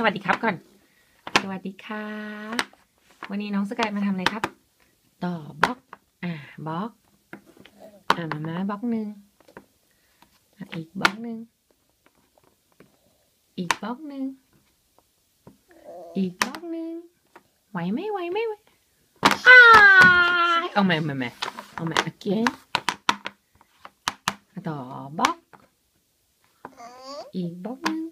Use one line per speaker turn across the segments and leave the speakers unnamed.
สวัสดีครับก่อน สวัสดีครับวันนี้น้องสกายมาทำอะไรครับ ต่อบล็อก อ่าบล็อก อ่ามามาบล็อกหนึ่งอะอีกบล็อกหนึ่งอีกบล็อกหนึ่งอีกบล็อกหนึ่งไหวไหมไหวไหมไหวอ้ายเอาใหม่เอาใหม่เอาใหม่เอาใหม่ again ต่อบล็อก อีกบล็อกหนึ่ง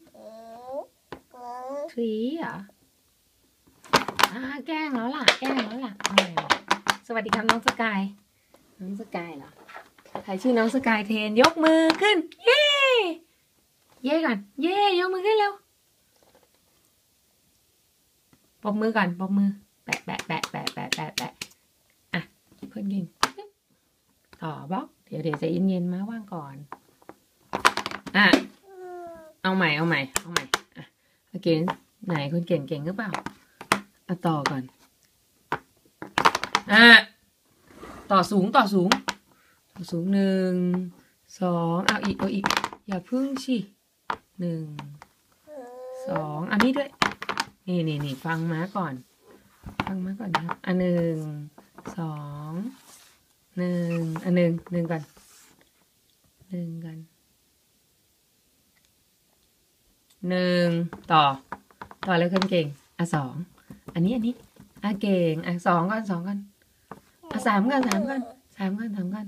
ทรีเหรออ่าแกล้งแล้วล่ะ แกล้งแล้วล่ะเอาใหม่บอกสวัสดีครับน้องสกาย น้องสกายเหรอใครชื่อน้องสกายเทนยกมือขึ้น เย้เย้ก่อนเย้ยกมือขึ้นเร็วปรบมือก่อนปรบมือ แปะแปะแปะแปะแปะแปะแปะอะคนเก่งต่อบล็อก เดี๋ยวเดี๋ยวใจะเย็นๆมาว่างก่อน อะ เอาใหม่เอาใหม่เอาใหม่อะโอเค ไหนคนเก่งเก่งหรือเปล่าเอาต่อก่อน อะ ต่อสูงต่อสูง ต่อสูงหนึ่ง สองเอาอีกเอาอีก อย่าพึ่งสิหนึ่ง สองอันนี้ด้วย นี่นี่นี่ฟังมาก่อน ฟังมาก่อนนะครับ อันหนึ่ง สอง หนึ่ง อันหนึ่งหนึ่งก่อนหนึ่งกัน หนึ่งต่อ ต่อแล้วคนเก่ง อะสอง อันนี้อันนี้ อะเก่ง อะสองก่อนสองก่อน อะสามก่อนสามก่อนสามก่อนสามก่อน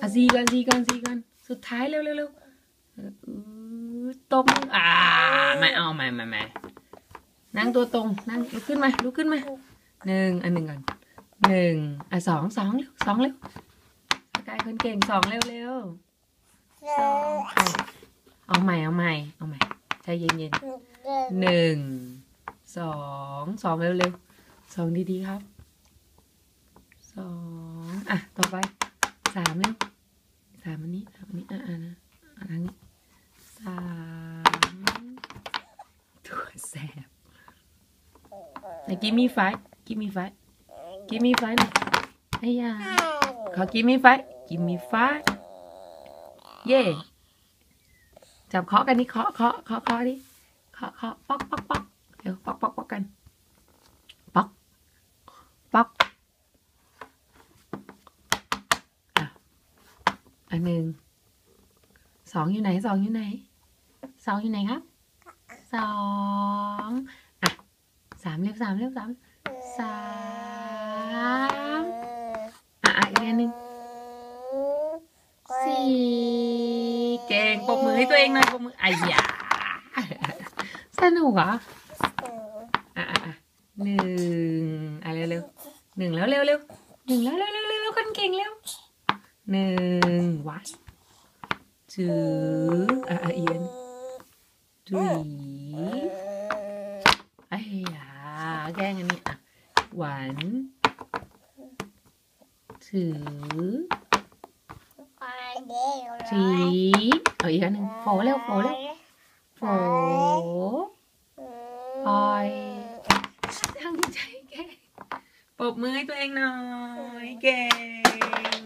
อะสี่ก่อนสี่ก่อนสี่ก่อน สุดท้ายเร็วเร็วเร็วตรงอ่าไม่เอาไม่ไม่ไม่นั่งตัวตรง นั่งลุกขึ้นมาลุกขึ้นมาหนึ่งอันหนึ่งก่อนหนึ่งอะสองสองเร็วสองเร็วสกายคนเก่งสองเร็วเร็วสองเอาใหม่เอาใหม่เอาใหม่ ใจเย็นเย็นๆหนึ่งสองสองเร็วเร็วสองดีๆครับสองอะต่อไปสามเร็วสามอันนี้สามอันนี้อะอะนะอะทางนี้สามตัวแสบไหนกิมมี่ไฟกิมมี่ไฟกิมมี่ไฟหน่อยไอ้ยาขอกิมมี่ไฟกิมมี่ไฟเย่ จับเคาะกันนี่เคาะเคาะเคาะเคาะดิเคาะเคาะป๊อกป๊อกป๊อกเดี๋ยวป๊อกป๊อกป๊อกกันป๊อกป๊อกอะอันหนึ่งสองอยู่ไหนสองอยู่ไหนสองอยู่ไหนครับสองอะสามเร็วสามเร็วสามสามอะอะอีกอันหนึ่งสี่เก่ง ปรบมือให้ตัวเองหน่อยปรบมือไอ้ยาสนุกเหรออะอะหนึ่งอะเร็วเร็วหนึ่งแล้วเร็วเร็วหนึ่งแล้วเร็วเร็วเร็วคนเก่งเร็วหนึ่งวัดจืออะอะเอียนจุยไอ้ยาแกล้งอันนี้อะหวานถือ จีเอาอีกอันหนึ่งโฟเร็วโฟเร็วโฟปล่อยตั้งใจแกล้งปรบมือให้ตัวเองหน่อยเก่ง